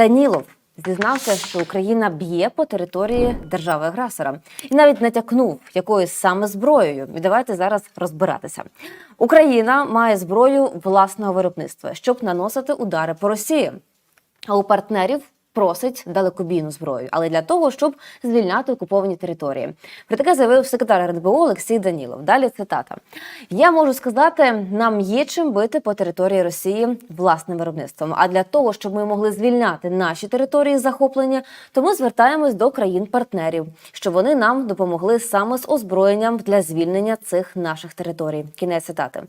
Данілов зізнався, що Україна б'є по території держави-агресора і навіть натякнув, якою саме зброєю. І давайте зараз розбиратися. Україна має зброю власного виробництва, щоб наносити удари по Росії. А у партнерів просить далекобійну зброю, але для того, щоб звільняти окуповані території. Про таке заявив секретар РНБО Олексій Данілов. Далі цитата: Я можу сказати, нам є чим бити по території Росії власним виробництвом. А для того, щоб ми могли звільняти наші території захоплення, то ми звертаємось до країн-партнерів, щоб вони нам допомогли саме з озброєнням для звільнення цих наших територій. Кінець цитати.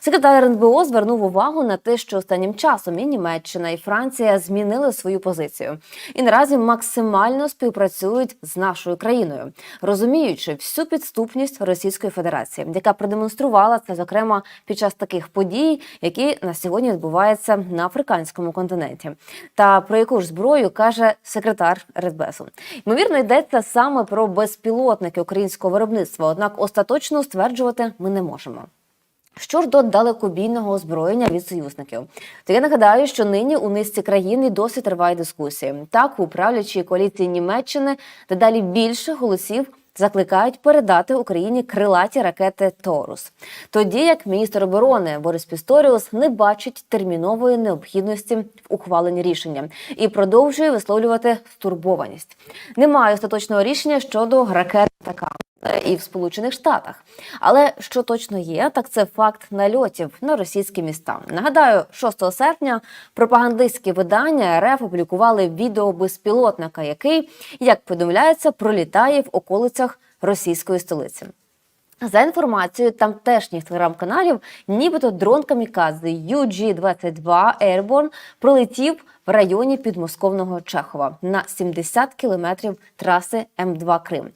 Секретар РНБО звернув увагу на те, що останнім часом і Німеччина, і Франція змінили свою позицію і наразі максимально співпрацюють з нашою країною, розуміючи всю підступність Російської Федерації, яка продемонструвала це зокрема під час таких подій, які на сьогодні відбуваються на африканському континенті. Та про яку ж зброю каже секретар Радбесу. Ймовірно, йдеться саме про безпілотники українського виробництва однак остаточно стверджувати ми не можемо. Що ж до далекобійного озброєння від союзників, то я нагадаю, що нині у низці країн і досі триває дискусія. Так, у правлячій коаліції Німеччини дедалі більше голосів закликають передати Україні крилаті ракети Торус. Тоді як міністр оборони Борис Пісторіус не бачить термінової необхідності в ухваленні рішення і продовжує висловлювати стурбованість. Немає остаточного рішення щодо ракет така і в Сполучених Штатах. Але що точно є, так це факт нальотів на російські міста. Нагадаю, 6 серпня пропагандистські видання РФ опублікували відео безпілотника, який, як повідомляється, пролітає в околицях російської столиці. За інформацією тамтешніх телеграм-каналів, нібито дрон камікадзе UG-22 Airborne пролетів в районі підмосковного Чехова на 70 кілометрів траси М2 Крим.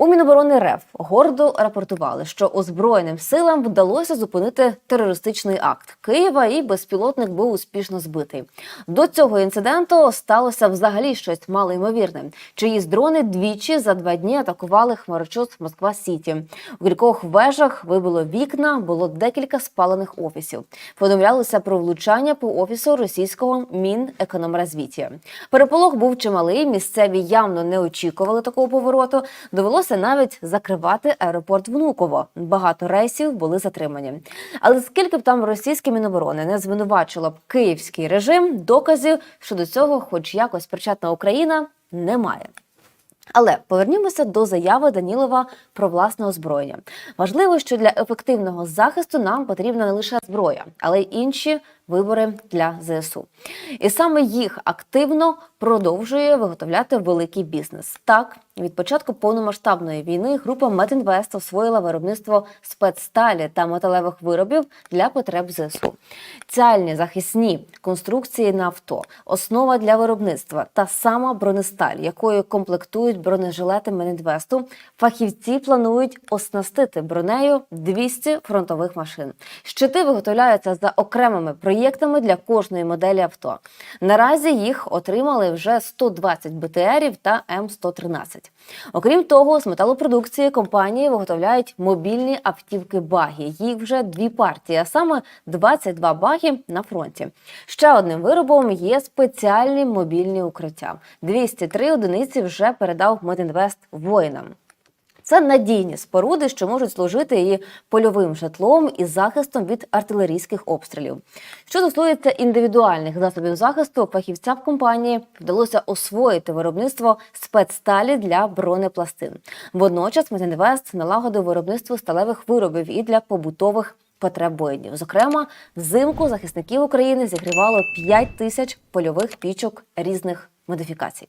У Міноборони РФ гордо рапортували, що озброєним силам вдалося зупинити терористичний акт Києва, і безпілотник був успішно збитий. До цього інциденту сталося взагалі щось малоймовірне. Чиїсь дрони двічі за два дні атакували хмарочос Москва Сіті. У кількох вежах вибило вікна, було декілька спалених офісів. Повідомлялося про влучання по офісу російського Мінекономрозвіття. Переполох був чималий. Місцеві явно не очікували такого повороту. Довелося навіть закривати аеропорт Внуково. Багато рейсів були затримані. Але скільки б там російське міноборони не звинувачило б київський режим, доказів щодо цього, хоч якось причетна Україна, немає. Але повернімося до заяви Данілова про власне озброєння. Важливо, що для ефективного захисту нам потрібна не лише зброя, але й інші вибори для ЗСУ. І саме їх активно продовжує виготовляти великий бізнес. Так, від початку повномасштабної війни група Метінвест освоїла виробництво спецсталі та металевих виробів для потреб ЗСУ. Цяльні захисні конструкції на авто, основа для виробництва та сама бронесталь, якою комплектують бронежилети Менінвесту, фахівці планують оснастити бронею 200 фронтових машин. Щити виготовляються за окремими проєктами для кожної моделі авто. Наразі їх отримали вже 120 БТРів та М113. Окрім того, з металопродукції компанії виготовляють мобільні автівки баги. Їх вже дві партії, а саме 22 баги на фронті. Ще одним виробом є спеціальні мобільні укриття. 203 одиниці вже передав Медінвест воїнам. Це надійні споруди, що можуть служити і польовим житлом і захистом від артилерійських обстрілів. Що стосується індивідуальних засобів захисту, фахівцям компанії вдалося освоїти виробництво спецсталі для бронепластин. Водночас Метінвест налагодив виробництво сталевих виробів і для побутових потреб воїнів. Зокрема, взимку захисників України зігрівало 5 тисяч польових пічок різних модифікацій.